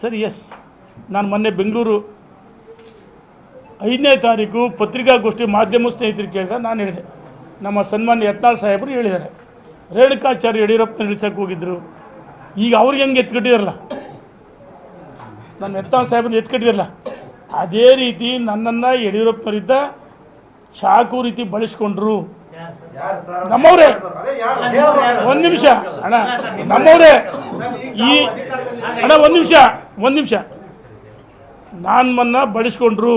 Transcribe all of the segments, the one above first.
Sir S ನಾನು ಮೊನ್ನೆ ಬೆಂಗಳೂರು ಐದನೇ ತಾರೀಕು ಪತ್ರಿಕಾಗೋಷ್ಠಿ ಮಾಧ್ಯಮ ಸ್ನೇಹಿತರು ಕೇಳಿದ. ನಾನು ಹೇಳಿದೆ, ನಮ್ಮ ಸನ್ಮಾನ್ಯ ಯತ್ನಾಳ್ ಸಾಹೇಬರು ಹೇಳಿದ್ದಾರೆ. ರೇಣುಕಾಚಾರ್ಯ ಯಡಿಯೂರಪ್ಪನ ಇಳಿಸೋಕೆ ಹೋಗಿದ್ದರು ಈಗ ಅವ್ರಿಗೆ ಹೆಂಗೆ ಎತ್ಕಟ್ಟಿದಾರಲ್ಲ? ನಾನು ಯತ್ನಾಳ್ ಸಾಹೇಬ್ರನ್ನ ಎತ್ಕಟ್ಟಿದಾರಲ್ಲ? ಅದೇ ರೀತಿ ನನ್ನನ್ನು ಯಡಿಯೂರಪ್ಪನವರಿದ್ದ ಚಾಕು ರೀತಿ ಬಳಸ್ಕೊಂಡ್ರು. ನಮ್ಮವ್ರೆ, ಒಂದು ನಿಮಿಷ, ಅಣ್ಣ. ನಮ್ಮವ್ರೆ, ಈ ಅಣ್ಣ, ಒಂದು ನಿಮಿಷ ಒಂದು ನಿಮಿಷ. ನಾನು ಮನ್ನ ಬಳಸ್ಕೊಂಡ್ರು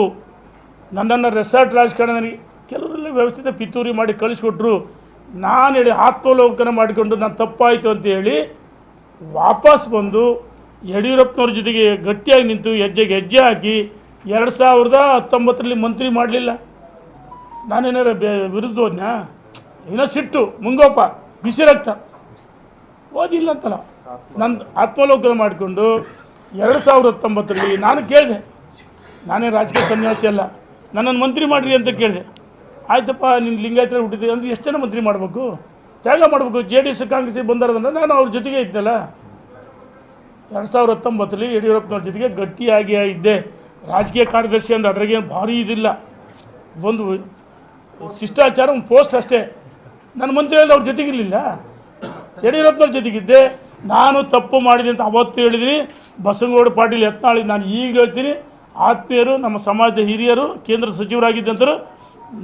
ನನ್ನನ್ನು ರೆಸಾರ್ಟ್ ರಾಜಕಾರಣ ನನಗೆ ಕೆಲವರೆಲ್ಲ ವ್ಯವಸ್ಥಿತ ಪಿತೂರಿ ಮಾಡಿ ಕಳಿಸ್ಕೊಟ್ರು. ನಾನು ಹೇಳಿ ಆತ್ಮಲೋಕನ ಮಾಡಿಕೊಂಡು ನಾನು ತಪ್ಪಾಯಿತು ಅಂತ ಹೇಳಿ ವಾಪಸ್ ಬಂದು ಯಡಿಯೂರಪ್ಪನವ್ರ ಜೊತೆಗೆ ಗಟ್ಟಿಯಾಗಿ ನಿಂತು ಹೆಜ್ಜೆಗೆ ಹೆಜ್ಜೆ ಹಾಕಿ ಎರಡು ಸಾವಿರದ ಹತ್ತೊಂಬತ್ತರಲ್ಲಿ ಮಂತ್ರಿ ಮಾಡಲಿಲ್ಲ. ನಾನೇನಾರ ವಿರುದ್ಧ ಹೋದ್ನಾ ಏನೋ ಸಿಟ್ಟು, ಮುಂಗೋಪ, ಬಿಸಿ ರಕ್ತ. ಓದಿಲ್ಲ ಅಂತಲ್ಲ. ನಂದು ಆತ್ಮಲೋಕನ ಮಾಡಿಕೊಂಡು ಎರಡು ಸಾವಿರದ ಹತ್ತೊಂಬತ್ತರಲ್ಲಿ ನಾನು ಕೇಳಿದೆ. ನಾನೇ ರಾಜಕೀಯ ಸನ್ಯಾಸಿ ಅಲ್ಲ. ನನ್ನನ್ನು ಮಂತ್ರಿ ಮಾಡಿರಿ ಅಂತ ಕೇಳಿದೆ. ಆಯ್ತಪ್ಪ ನಿನ್ನ ಲಿಂಗಾಯತ ಹುಟ್ಟಿದೆ ಅಂದರೆ ಎಷ್ಟು ಜನ ಮಂತ್ರಿ ಮಾಡಬೇಕು? ತ್ಯಾಗ ಮಾಡಬೇಕು. ಜೆ ಡಿ ಎಸ್ ಕಾಂಗ್ರೆಸ್ಗೆ ಬಂದಾರದಂದ್ರೆ ನಾನು ಅವ್ರ ಜೊತೆಗೆ ಇದ್ದಲ್ಲ ಎರಡು ಸಾವಿರದ ಹತ್ತೊಂಬತ್ತರಲ್ಲಿ ಯಡಿಯೂರಪ್ಪನವ್ರ ಜೊತೆಗೆ ಗಟ್ಟಿಯಾಗಿ ಇದ್ದೆ. ರಾಜಕೀಯ ಕಾರ್ಯದರ್ಶಿ ಅಂದ್ರೆ ಅದ್ರಾಗೇನು ಭಾರಿ ಇದಿಲ್ಲ. ಒಂದು ಶಿಷ್ಟಾಚಾರ ಒಂದು ಪೋಸ್ಟ್ ಅಷ್ಟೇ. ನನ್ನ ಮಂತ್ರಿಯಲ್ಲಿ ಅವ್ರ ಜೊತೆಗಿರಲಿಲ್ಲ. ಯಡಿಯೂರಪ್ಪನವ್ರ ಜೊತೆಗಿದ್ದೆ. ನಾನು ತಪ್ಪು ಮಾಡಿದೆ ಅಂತ ಅವತ್ತು ಹೇಳಿದ್ದೀನಿ ಬಸವನಗೌಡ ಪಾಟೀಲ್ ಯತ್ನಾಳಿ, ನಾನು ಈಗ ಹೇಳ್ತೀನಿ, ಆತ್ಮೀಯರು, ನಮ್ಮ ಸಮಾಜದ ಹಿರಿಯರು, ಕೇಂದ್ರ ಸಚಿವರಾಗಿದ್ದಂತರು,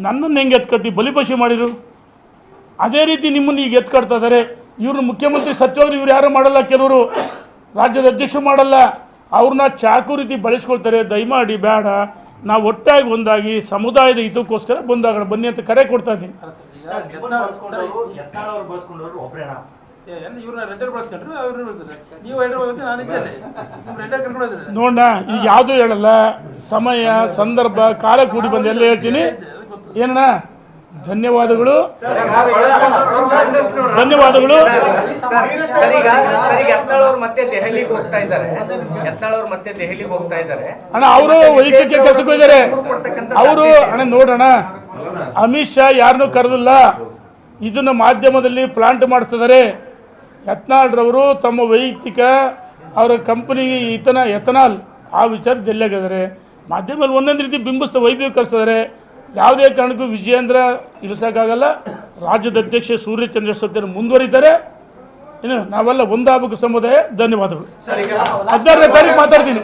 ನನ್ನನ್ನು ಹೆಂಗೆ ಎತ್ಕಟ್ಟಿ, ಬಲಿಪಶು ಮಾಡಿದರು ಅದೇ ರೀತಿ ನಿಮ್ಮನ್ನು ಈಗ ಎತ್ಕಡ್ತಾ ಇದ್ದಾರೆ. ಇವ್ರನ್ನ ಮುಖ್ಯಮಂತ್ರಿ ಸತ್ಯವಾಗಿ ಇವ್ರು ಯಾರು ಮಾಡಲ್ಲ? ಕೆಲವರು ರಾಜ್ಯದ ಅಧ್ಯಕ್ಷರು ಮಾಡಲ್ಲ. ಅವ್ರನ್ನ ಚಾಕು ರೀತಿ ಬಳಸ್ಕೊಳ್ತಾರೆ. ದಯಮಾಡಿ ಬೇಡ. ನಾವು ಒಟ್ಟಾಗಿ ಒಂದಾಗಿ ಸಮುದಾಯದ ಹಿತಕ್ಕೋಸ್ಕರ ಬಂದಾಗ ಬನ್ನಿ ಅಂತ ಕರೆ ಕೊಡ್ತಾ ಇದ್ದೀನಿ. ನೋಡ, ಈಗ ಯಾವುದೂ ಹೇಳಲ್ಲ, ಸಮಯ, ಸಂದರ್ಭ, ಕಾಲ ಕೂಡಿ ಬಂದು ಎಲ್ಲ ಹೇಳ್ತೀನಿ. ಏನಣ್ಣ? ಧನ್ಯವಾದಗಳು. ಧನ್ಯವಾದಗಳು. ಅಣ್ಣ, ಅವರು ವೈದ್ಯಕೀಯ ಕೆಲಸಕ್ಕೆ ಹೋಗಿದ್ದಾರೆ. ಅವರು, ಅಣ್ಣ ನೋಡೋಣ ಅಮಿತ್ ಶಾ ಯಾರನ್ನೂ ಕರೆದಿಲ್ಲ. ಇದನ್ನ ಮಾಧ್ಯಮದಲ್ಲಿ ಪ್ಲಾಂಟ್ ಮಾಡಿಸ್ತಿದ್ದಾರೆ. ಯತ್ನಾಳ್ರವರು ತಮ್ಮ ವೈಯಕ್ತಿಕ ಅವರ ಕಂಪನಿಗೆ ಇತನ ಎಥನಾಲ್ ಆ ವಿಚಾರ ಡೆಲ್ಲಿಯಾಗಿದ್ದಾರೆ ಮಾಧ್ಯಮದಲ್ಲಿ ಒಂದೊಂದು ರೀತಿ ಬಿಂಬಿಸ್ತಾ ವೈಭವೀಕರಿಸ್ತಿದ್ದಾರೆ ಯಾವುದೇ ಕಾರಣಕ್ಕೂ ವಿಜಯೇಂದ್ರ ಇಳಿಸೋಕ್ಕಾಗಲ್ಲ. ರಾಜ್ಯದ ಅಧ್ಯಕ್ಷ ಸೂರ್ಯಚಂದ್ರ ಸತ್ಯನ ಮುಂದುವರಿತಾರೆ ಏನು ನಾವೆಲ್ಲ ಒಂದಾಗಬೇಕು ಸಮುದಾಯ. ಧನ್ಯವಾದಗಳು. ಹದಿನಾರನೇ ತಾರೀಕು ಮಾತಾಡ್ತೀನಿ.